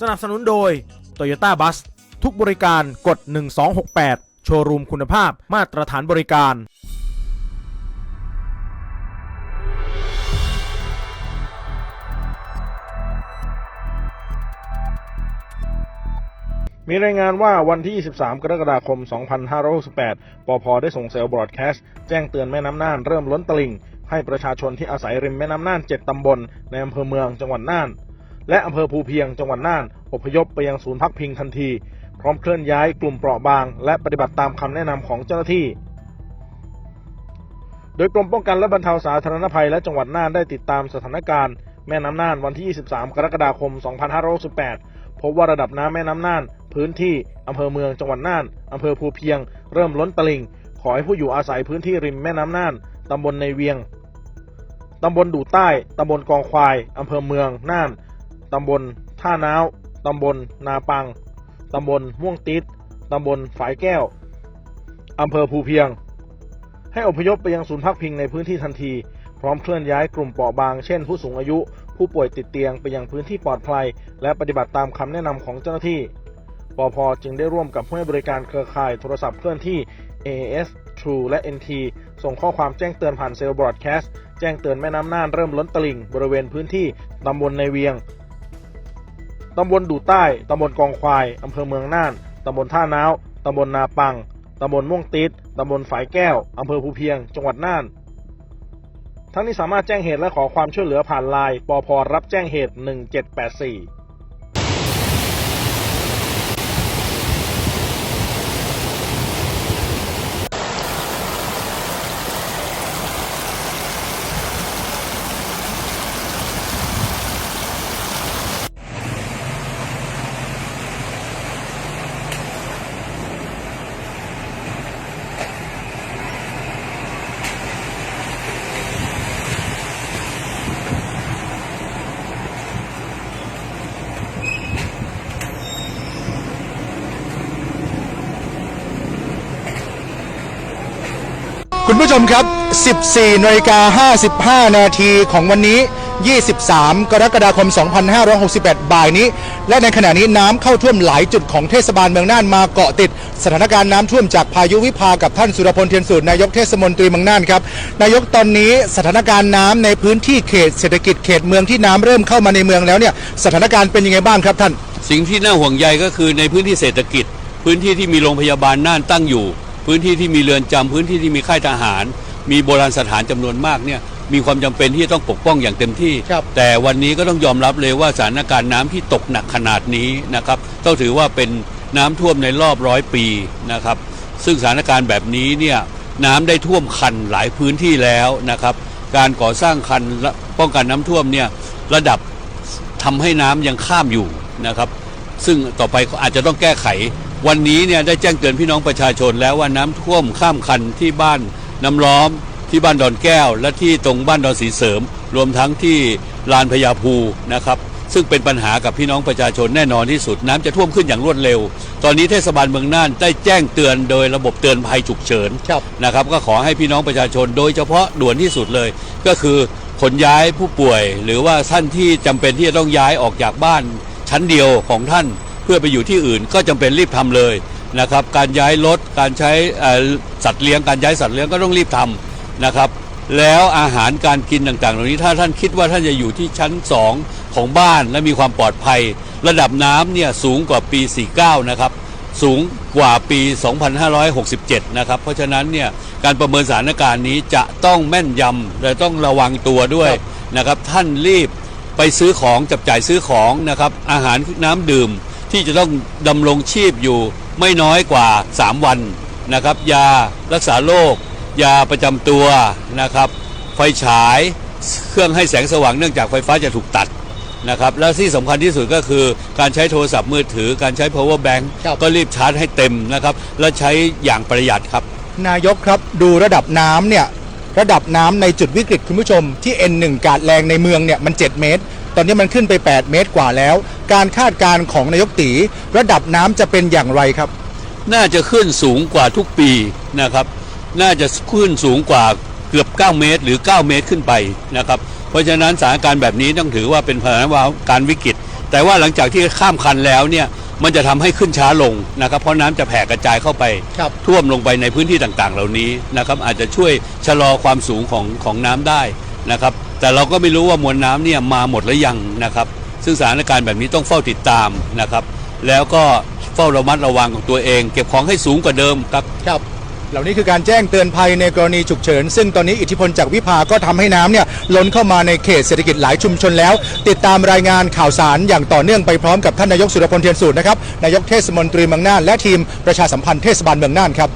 สนับสนุนโดย Toyota Bus ทุกบริการกด 1268 โชว์รูมคุณภาพมาตรฐานบริการ มีรายงานว่าวันที่ 23 กรกฎาคม 2568ปพได้ส่งเซลล์บรอดแคสต์แจ้งเตือนแม่น้ำน่านเริ่มล้นตลิ่ง ให้ประชาชนที่อาศัยริมแม่น้ำน่าน 7 ตำบลในอำเภอเมืองจังหวัดน่าน และอำเภอภูเพียงจังหวัดน่าน อพยพไปยังศูนย์พักพิงทันที พร้อมเคลื่อนย้ายกลุ่มเปราะบาง และปฏิบัติตามคำแนะนำของเจ้าหน้าที่ โดยกรมป้องกันและบรรเทาสาธารณภัยและจังหวัดน่านได้ติดตามสถานการณ์แม่น้ำน่านวันที่ 23 กรกฎาคม 2568 พบว่าระดับน้ำแม่น้ำน่าน พื้นที่อำเภอเมืองจังหวัดน่านอำเภอภูเพียง เริ่มล้นตลิ่ง ขอให้ผู้อยู่อาศัยพื้นที่ริมแม่น้ำน่านตำบลในเวียงตำบลดูใต้ตำบลกองควายอำเภอเมืองน่าน ตำบลท่าน้าวตำบลนาปัง ตำบลม่วงติด ตำบลฝายแก้ว อำเภอภูเพียง ให้อพยพไปยังศูนย์พักพิงในพื้นที่ทันที พร้อมเคลื่อนย้ายกลุ่มเปราะบาง เช่น ผู้สูงอายุ ผู้ป่วยติดเตียงไปยังพื้นที่ปลอดภัย และปฏิบัติตามคำแนะนำของเจ้าหน้าที่ปพจึงได้ร่วมกับผู้ให้บริการเครือข่ายโทรศัพท์เคลื่อนที่ AAS True และ NT ส่งข้อความแจ้งเตือนผ่านเซลล์บรอดแคสต์แจ้งเตือนแม่น้ำน่านเริ่มล้นตลิ่งบริเวณพื้นที่ตำบลในเวียง ตำบลดูใต้ ตำบลกองควาย อำเภอเมืองน่าน ตำบลท่าน้าว ตำบลนาปัง ตำบลม่วงติด ตำบลฝายแก้ว อำเภอภูเพียง จังหวัดน่าน ทั้งนี้สามารถแจ้งเหตุและขอความช่วยเหลือผ่านไลน์ปพรับแจ้งเหตุ 1784 คุณผู้ชมครับ 14นาฬิกา55 นาทีของวันนี้ 23 กรกฎาคม 2568 บ่ายนี้ และในขณะนี้น้ำเข้าท่วมหลายจุดของเทศบาลเมืองน่านมาเกาะติด สถานการณ์น้ำท่วมจากพายุวิภากับท่านสุรพลเทียนสูตรนายกเทศมนตรีเมืองน่านครับ นายกตอนนี้สถานการณ์น้ำในพื้นที่เขตเศรษฐกิจเขตเมืองที่น้ำเริ่มเข้ามาในเมืองแล้วเนี่ยสถานการณ์เป็นยังไงบ้างครับท่าน สิ่งที่น่าห่วงใยก็คือในพื้นที่เศรษฐกิจ พื้นที่ที่มีโรงพยาบาลน่านตั้งอยู่ พื้นที่ที่มีเรือนจำพื้นที่ที่มีค่ายทหาร มีโบราณสถานจำนวนมากเนี่ยมีความจำเป็นที่จะต้องปกป้องอย่างเต็มที่ครับแต่วันนี้ก็ต้องยอมรับเลยว่าสถานการณ์น้ำที่ตกหนักขนาดนี้นะครับต้องถือว่าเป็นน้ำท่วมในรอบร้อยปีนะครับ ซึ่งสถานการณ์แบบนี้เนี่ยน้ำได้ท่วมคันหลายพื้นที่แล้วนะครับ การก่อสร้างคันและป้องกันน้ำท่วมเนี่ยระดับทำให้น้ำยังข้ามอยู่นะครับ ซึ่งต่อไปก็อาจจะต้องแก้ไข วันนี้เนี่ยได้แจ้งเตือนพี่น้องประชาชนแล้วว่าน้ำท่วมข้ามคันที่บ้านน้ำล้อม ที่บ้านดอนแก้ว และที่ตรงบ้านดอนสีเสริม รวมทั้งที่ลานพญาภูนะครับซึ่งเป็นปัญหากับพี่น้องประชาชนแน่นอนที่สุดน้ำจะท่วมขึ้นอย่างรวดเร็ว ตอนนี้เทศบาลเมืองน่านได้แจ้งเตือนโดยระบบเตือนภัยฉุกเฉินครับนะครับก็ขอให้พี่น้องประชาชนโดยเฉพาะด่วนที่สุดเลย ก็คือขนย้ายผู้ป่วย หรือว่าท่านที่จำเป็นที่จะต้องย้ายออกจากบ้านชั้นเดียวของท่าน เพื่อไปอยู่ที่อื่น ก็จำเป็นรีบทำเลยนะครับ การย้ายรถการใช้เอ่อสัตว์เลี้ยงการย้ายสัตว์เลี้ยงก็ต้องรีบทำนะครับ แล้วอาหารการกินต่างๆ เหล่านี้ถ้าท่านคิดว่าท่านจะอยู่ที่ชั้น 2 ของบ้านและมีความปลอดภัย ระดับน้ำเนี่ยสูงกว่าปี 49 นะครับสูงกว่าปี 2567 นะครับ เพราะฉะนั้นเนี่ยการประเมินสถานการณ์นี้จะต้องแม่นยำและต้องระวังตัวด้วยนะครับ ท่านรีบไปซื้อของจับจ่ายซื้อของนะครับ อาหารน้ำดื่ม ที่จะต้องดำรงชีพอยู่ไม่น้อยกว่า 3 วันนะครับ ยารักษาโรคยาประจำตัวนะครับ ไฟฉายเครื่องให้แสงสว่างเนื่องจากไฟฟ้าจะถูกตัดนะครับแล้วที่สำคัญที่สุดก็คือการใช้โทรศัพท์มือถือ การใช้ power bank ครับก็รีบชาร์จให้เต็มนะครับ และใช้อย่างประหยัดครับ นายกครับดูระดับน้ำเนี่ย ระดับน้ำในจุดวิกฤตคุณผู้ชม ที่ N1 กาดแรงในเมืองเนี่ยมัน 7 เมตร ตอนนี้มันขึ้นไป 8 เมตรกว่าแล้ว การคาดการณ์ของนายกตีระดับน้ำจะเป็นอย่างไรครับ น่าจะขึ้นสูงกว่าทุกปีนะครับ น่าจะขึ้นสูงกว่าเกือบ 9 เมตร หรือ 9 เมตรขึ้นไปนะครับ เพราะฉะนั้นสถานการณ์แบบนี้ต้องถือว่าเป็นสถานการณ์วิกฤต แต่ว่าหลังจากที่ข้ามคันแล้วเนี่ยมันจะทำให้ขึ้นช้าลงนะครับ เพราะน้ำจะแผ่กระจายเข้าไปครับท่วมลงไปในพื้นที่ต่างๆ เหล่านี้นะครับอาจจะช่วยชะลอความสูงของของน้ำได้นะครับ แต่เราก็ไม่รู้ว่ามวลน้ำเนี่ยมาหมดหรือยังนะครับ ซึ่งสถานการณ์แบบนี้ต้องเฝ้าติดตามนะครับ แล้วก็เฝ้าระมัดระวังของตัวเอง เก็บของให้สูงกว่าเดิมครับครับเหล่านี้คือการแจ้งเตือนภัยในกรณีฉุกเฉิน ซึ่งตอนนี้อิทธิพลจากวิภาก็ทำให้น้ำเนี่ยล้นเข้ามาในเขตเศรษฐกิจหลายชุมชนแล้ว ติดตามรายงานข่าวสารอย่างต่อเนื่องไปพร้อมกับท่านนายกสุรพลเทียนสูตรนะครับนายกเทศมนตรีเมืองน่านและทีมประชาสัมพันธ์เทศบาลเมืองน่านครับ